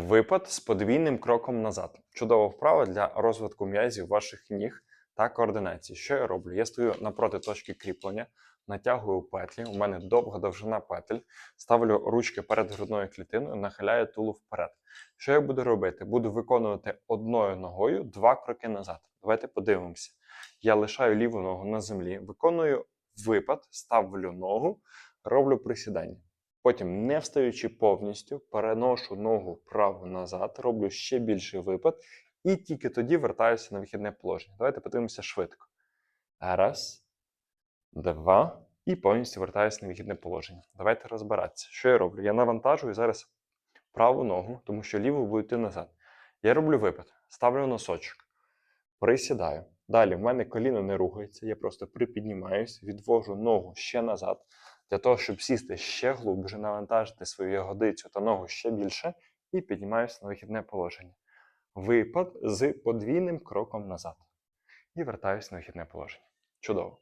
Випад з подвійним кроком назад. Чудова вправа для розвитку м'язів ваших ніг та координації. Що я роблю? Я стою напроти точки кріплення, натягую петлі. У мене довга довжина петель, ставлю ручки перед грудною клітиною, нахиляю тулу вперед. Що я буду робити? Буду виконувати одною ногою два кроки назад. Давайте подивимося. Я лишаю ліву ногу на землі, виконую випад, ставлю ногу, роблю присідання. Потім, не встаючи повністю, переношу ногу праву назад, роблю ще більший випад, і тільки тоді вертаюся на вихідне положення. Давайте подивимося швидко. Раз, два, і повністю вертаюся на вихідне положення. Давайте розбиратися. Що я роблю? Я навантажую зараз праву ногу, тому що ліву буде йти назад. Я роблю випад, ставлю носочок, присідаю. Далі в мене коліно не рухається, я просто припіднімаюсь, відвожу ногу ще назад, для того, щоб сісти ще глубже, навантажити свою ягодицю та ногу ще більше, і піднімаюся на вихідне положення. Випад з подвійним кроком назад. І вертаюся на вихідне положення. Чудово.